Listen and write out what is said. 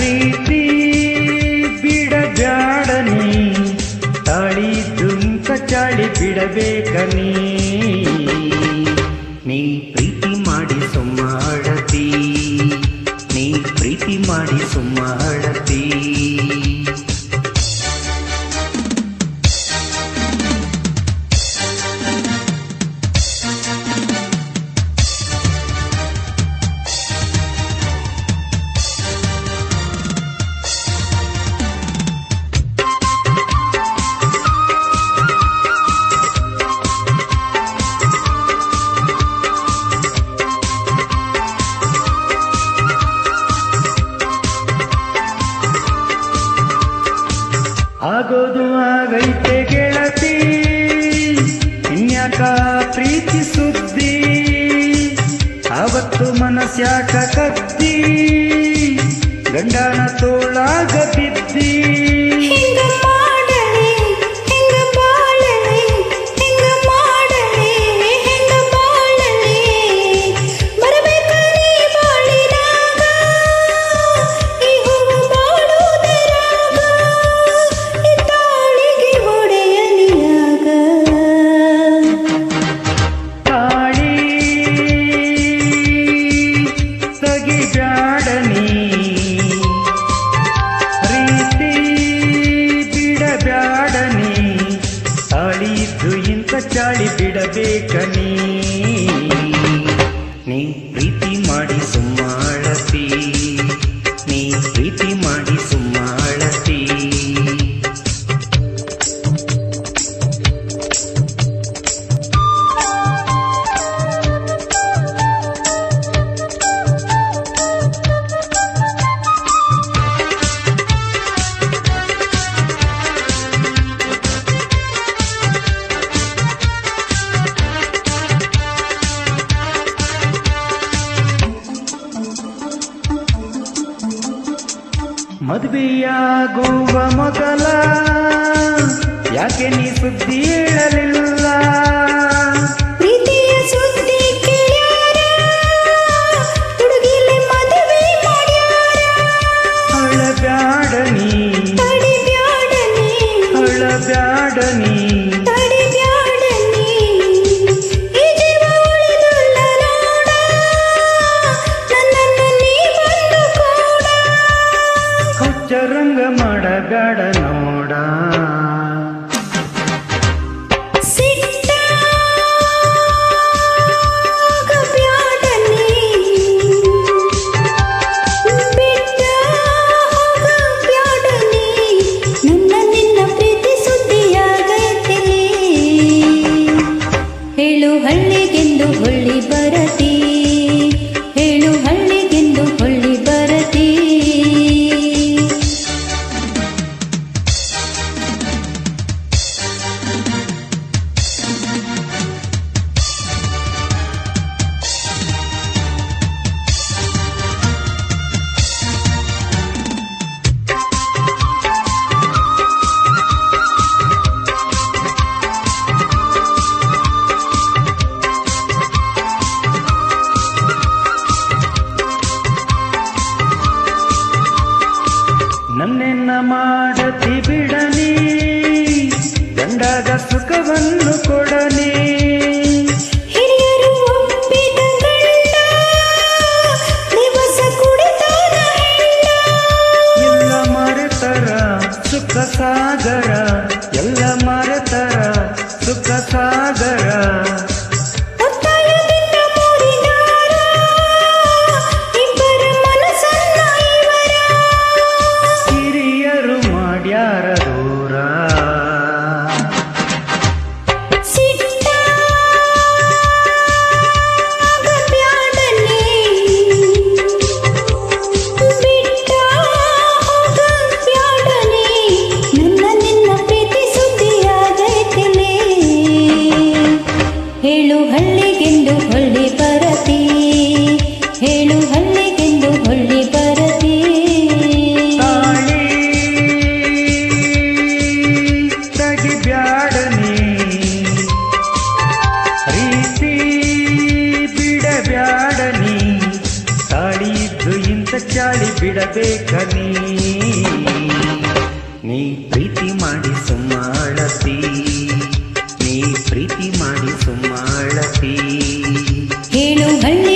ರೀತಿ ಬಿಡಜಾಡನಿ ತಾಳಿ ದುಂಕ ಚಾಳಿ ಬಿಡಬೇಕನಿ. ಆಗೋದು ಆಗೈತೆ ಗೆಳತಿ. ಇನ್ಯಾಕ ಪ್ರೀತಿ ಸುದ್ದಿ? ಅವತ್ತು ಮನಸ್ಯಾಕ ಕತ್ತಿ? ಗಂಡನ ತೋಳಾಗ ಬಿದ್ದೀ? ಚಾಳಿ ಬಿಡಬೇಕ ನೀ? ಮದುವೆಯಾಗುವ ಮೊದಲ ಯಾಕೆ ನೀ ಸುದ್ದಿ ಹೇಳಲಿಲ್ಲ? ಪ್ರೀತಿಯ ಸುದ್ದಿ ಅಳಬ್ಯಾಡನಿ ಅಳಬ್ಯಾಡನಿ ಚರಂಗ ಮಾಡಬೇಡ ನೋಡ. ನನ್ನೆನ್ನ ಮಾಡತಿ ಬಿಡನಿ ಗಂಡದ ಸುಖವನ್ನು ಕೊಡನೇ ಕಚ್ಚಾಡಿ ಬಿಡಬೇಕ ನೀ ಪ್ರೀತಿ ಮಾಡಿ ಸುಮ್ಮಾಳತಿ. ನೀ ಪ್ರೀತಿ ಮಾಡಿ ಸುಮ್ಮಾಳತಿ. ಹೇಳು ಹಳ್ಳಿ